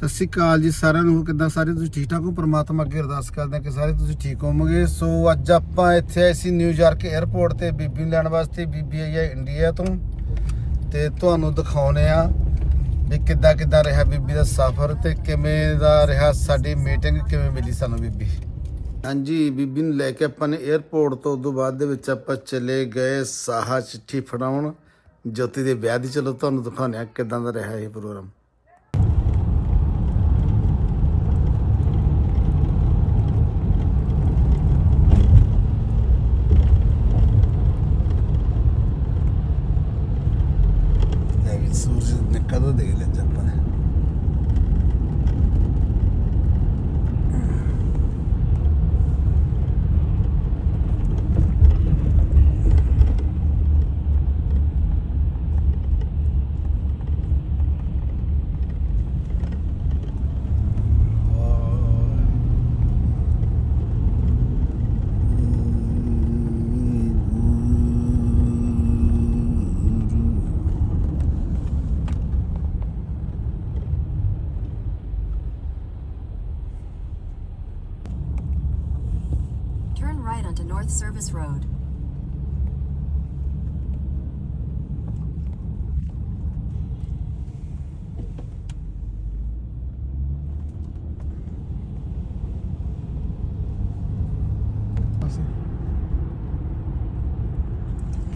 ਸਤਿ ਸ਼੍ਰੀ ਅਕਾਲ ਜੀ ਸਾਰਿਆਂ ਨੂੰ, ਕਿੱਦਾਂ ਸਾਰੇ ਤੁਸੀਂ ਠੀਕ ਠਾਕ ਹੋ? ਪ੍ਰਮਾਤਮਾ ਅੱਗੇ ਅਰਦਾਸ ਕਰਦੇ ਹਾਂ ਕਿ ਸਾਰੇ ਤੁਸੀਂ ਠੀਕ ਹੋਵੋਗੇ। ਸੋ ਅੱਜ ਆਪਾਂ ਇੱਥੇ ਆਏ ਸੀ ਨਿਊਯਾਰਕ 에ਅਰਪੋਰਟ ਤੇ ਬੀਬੀ ਨੂੰ ਲੈਣ ਵਾਸਤੇ, ਬੀਬੀ ਆਈ ਹੈ ਇੰਡੀਆ ਤੋਂ। ਤੇ ਤੁਹਾਨੂੰ ਦਿਖਾਉਨੇ ਆ ਵੀ ਕਿੱਦਾਂ ਕਿੱਦਾਂ ਰਿਹਾ ਬੀਬੀ ਦਾ ਸਫ਼ਰ ਤੇ ਕਿਵੇਂ ਦਾ ਰਿਹਾ ਸਾਡੀ ਮੀਟਿੰਗ, ਕਿਵੇਂ ਮਿਲੀ ਸਾਨੂੰ ਬੀਬੀ? ਹਾਂਜੀ, ਬੀਬੀ ਨੂੰ ਲੈ ਕੇ ਆਪਾਂ ਨੇ 에ਅਰਪੋਰਟ ਤੋਂ ਉਦੋਂ ਬਾਅਦ ਦੇ ਵਿੱਚ ਆਪਾਂ ਚਲੇ ਗਏ ਸਾਹਾ ਚਿੱਠੀ ਫੜਾਉਣ। ਜੋਤੀ ਦੇ ਵਿਆਹ ਦੀ, ਚਲੋ ਤੁਹਾਨੂੰ ਦਿਖਾਉਂਦੇ ਆ ਕਿੱਦਾਂ ਦਾ ਰਿਹਾ ਇਹ programme. Led Zeppelin. Right onto North Service Road.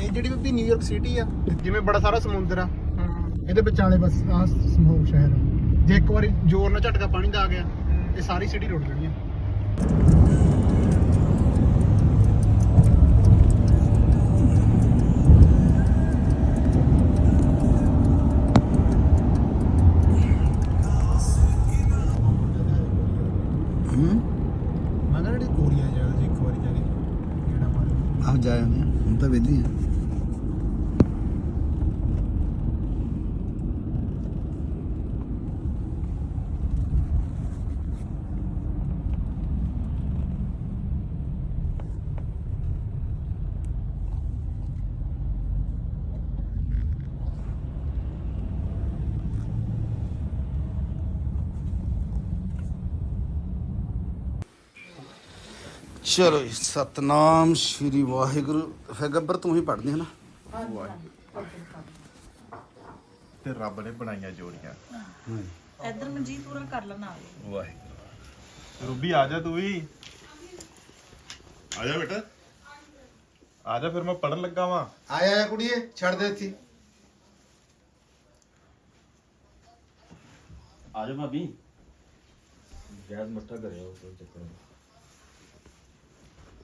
ਇਹ ਜਿਹੜੀ ਵੀ ਨਿਊਯਾਰਕ ਸਿਟੀ ਆ ਜਿਵੇਂ ਬੜਾ ਸਾਰਾ ਸਮੁੰਦਰ ਆ ਇਹਦੇ ਵਿਚਾਲੇ ਬਸ ਆ ਸਮੂਹ ਸ਼ਹਿਰ ਆ। ਜੇ ਇੱਕ ਵਾਰੀ ਜ਼ੋਰ ਨਾਲ ਝਟਕਾ ਪਾਣੀ ਦਾ ਆ ਗਿਆ ਇਹ ਸਾਰੀ ਸਿਟੀ ਰੁੜ ਜਾਣੀ ਆ ਮਾਰ ਆਪ ਜਾਏ ਹੁਣ ਤਾਂ ਵਿਹਲੀ ਆ। ਚਲੋ ਜੀ, ਸਤਨਾਮ ਸ਼੍ਰੀ ਵਾਹਿਗੁਰੂ। ਫਿਰ ਗੱਬਰ ਤੂੰ ਹੀ ਪੜ੍ਹਦੀ ਹੈ ਨਾ? ਤੇ ਰੱਬ ਨੇ ਬਣਾਈਆਂ ਜੋੜੀਆਂ। ਇੱਧਰ ਮਨਜੀਤ ਪੂਰਾ ਕਰ ਲੈਣਾ। ਵਾਹਿਗੁਰੂ। ਰੂਬੀ ਆ ਜਾ ਤੂੰ ਵੀ। ਆ ਜਾ ਬੇਟਾ। ਆ ਜਾ ਫਿਰ ਮੈਂ ਪੜਨ ਲੱਗਾ ਵਾਂ। ਆਇਆ ਆ ਕੁੜੀਏ ਛੱਡ ਦੇ ਇੱਥੇ। ਆ ਜਾ ਭਾਬੀ। ਗੈਸ ਮੱਠਾ ਕਰਿਓ ਕੋਈ ਚੱਕਰ ਨਹੀਂ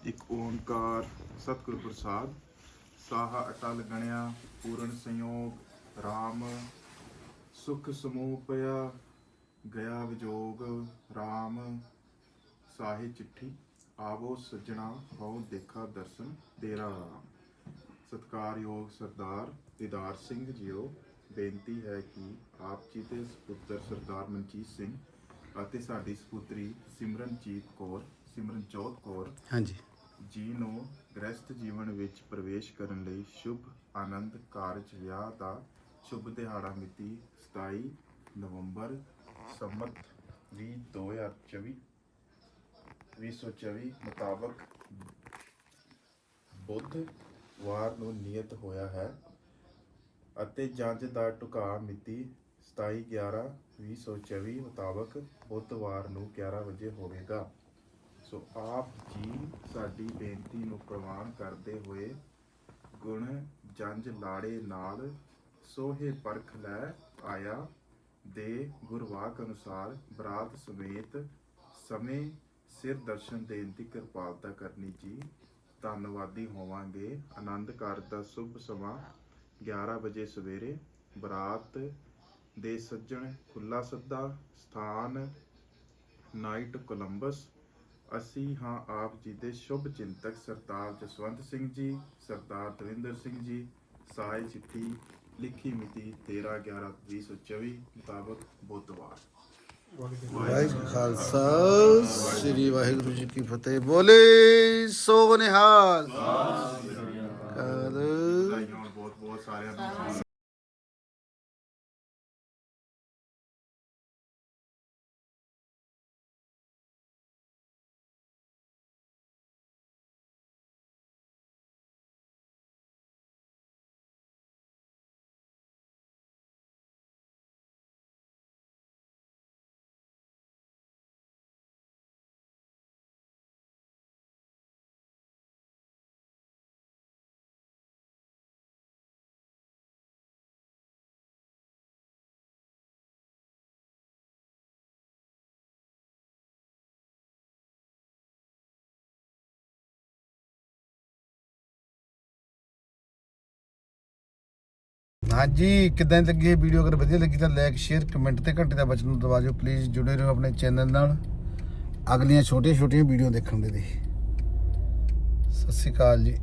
ਇੱਕ ਓੰਕਾਰ ਸਤਿਗੁਰ ਪ੍ਰਸਾਦ, ਸਾਹ ਅਟਲ ਗਣਿਆ, ਪੂਰਨ ਸੰਯੋਗ RAM ਸੁਖ ਸਮੂਹ ਪਿਆ, ਗਿਆ ਵਿਜੋਗ RAM ਸਾਹੀ ਚਿੱਠੀ, ਆਵੋ ਸੱਜਣਾ, ਹਉ ਦੇਖਾ ਦਰਸ਼ਨ, ਤੇਰਾ ਰਾਮ। ਸਤਕਾਰਯੋਗ ਸਰਦਾਰ ਦੀਦਾਰ ਸਿੰਘ ਜੀਓ, ਬੇਨਤੀ ਹੈ ਕਿ ਆਪ ਜੀ ਦੇ ਸੁਪੁੱਤਰ ਸਰਦਾਰ ਮਨਜੀਤ ਸਿੰਘ ਅਤੇ ਸਾਡੀ ਸੁਪੁੱਤਰੀ ਸਿਮਰਨਜੀਤ ਕੌਰ ਸਿਮਰਨ ਚੌਧ ਕੌਰ ਹਾਂਜੀ। ਜੀ ਨੂੰ ਗ੍ਰਸਥ ਜੀਵਨ ਵਿੱਚ ਪ੍ਰਵੇਸ਼ ਕਰਨ ਲਈ ਸ਼ੁਭ ਆਨੰਦ ਕਾਰਜ ਵਿਆਹ ਦਾ ਸ਼ੁਭ ਦਿਹਾੜਾ ਮਿਤੀ 27 ਨਵੰਬਰ ਸੰਮਤ 2024 2024 ਮੁਤਾਬਕ ਬੁੱਧਵਾਰ ਨੂੰ ਨਿਯਤ ਹੋਇਆ ਹੈ ਅਤੇ ਜੰਜ ਦਾ ਟੁਕਾ ਮਿਤੀ 27 11 2024 ਮੁਤਾਬਕ ਬੁੱਧਵਾਰ ਨੂੰ 11 ਵਜੇ ਹੋਵੇਗਾ। ਸੋ ਆਪ ਜੀ ਸਾਡੀ ਬੇਨਤੀ ਨੂੰ ਪ੍ਰਵਾਨ ਕਰਦੇ ਹੋਏ ਗੁਣ ਜੰਜ ਲਾੜੇ ਨਾਲ ਸੋਹੇ ਪਰਖ ਲੈ ਆਇਆ ਦੇ ਗੁਰਵਾਕ ਅਨੁਸਾਰ ਬਰਾਤ ਸਮੇਤ ਸਮੇਂ ਸਿਰ ਦਰਸ਼ਨ ਦੇਣ ਦੀ ਕਿਰਪਾਲਤਾ ਕਰਨੀ ਜੀ। ਧੰਨਵਾਦੀ ਹੋਵਾਂਗੇ। ਆਨੰਦ ਕਾਰਜ ਦਾ ਸ਼ੁਭ ਸਮਾਂ। 11 ਵਜੇ ਸਵੇਰੇ ਬਰਾਤ ਦੇ ਸੱਜਣ ਖੁੱਲਾ ਸੱਦਾ। ਸਥਾਨ ਨਾਈਟ ਕੋਲੰਬਸ ਅਸੀਂ ਹਾਂ ਆਪ ਜੀ ਦੇ ਸ਼ੁਭ ਚਿੰਤਕ ਸਰਦਾਰ ਜਸਵੰਤ ਸਿੰਘ ਜੀ ਸਰਦਾਰ ਦਵਿੰਦਰ ਸਿੰਘ ਜੀ ਸਾਈ ਚਿੱਠੀ ਲਿਖੀ ਮਿਤੀ 13 11 2024 ਮੁਤਾਬਕ ਬੁੱਧਵਾਰ। ਵਾਹਿਗੁਰੂ ਖਾਲਸਾ ਸ੍ਰੀ ਵਾਹਿਗੁਰੂ ਜੀ ਕੀ ਫਤਿਹ। ਬੋਲੇ ਸੋ ਨਿਹਾਲ। ਕਰ। ਬਹੁਤ ਬਹੁਤ ਸਾਰਿਆਂ ਨੂੰ। ਹਾਂਜੀ, ਕਿਦਾਂ ਦੀ ਲੱਗੀ ਵੀਡੀਓ ਅਗਰ ਵਧੀਆ ਲੱਗੀ ਤਾਂ ਲਾਈਕ ਸ਼ੇਅਰ ਕਮੈਂਟ ਤੇ ਘੰਟੇ ਦਾ ਬਟਨ ਨੂੰ ਦਬਾ ਦਿਓ ਪਲੀਜ਼ ਜੁੜੇ ਰਹੋ ਆਪਣੇ ਚੈਨਲ ਨਾਲ। ਅਗਲੀਆਂ ਛੋਟੀਆਂ ਛੋਟੀਆਂ ਵੀਡੀਓ ਦੇਖਣ ਦੇ ਲਈ। ਸਤਿ ਸ਼੍ਰੀ ਅਕਾਲ ਜੀ।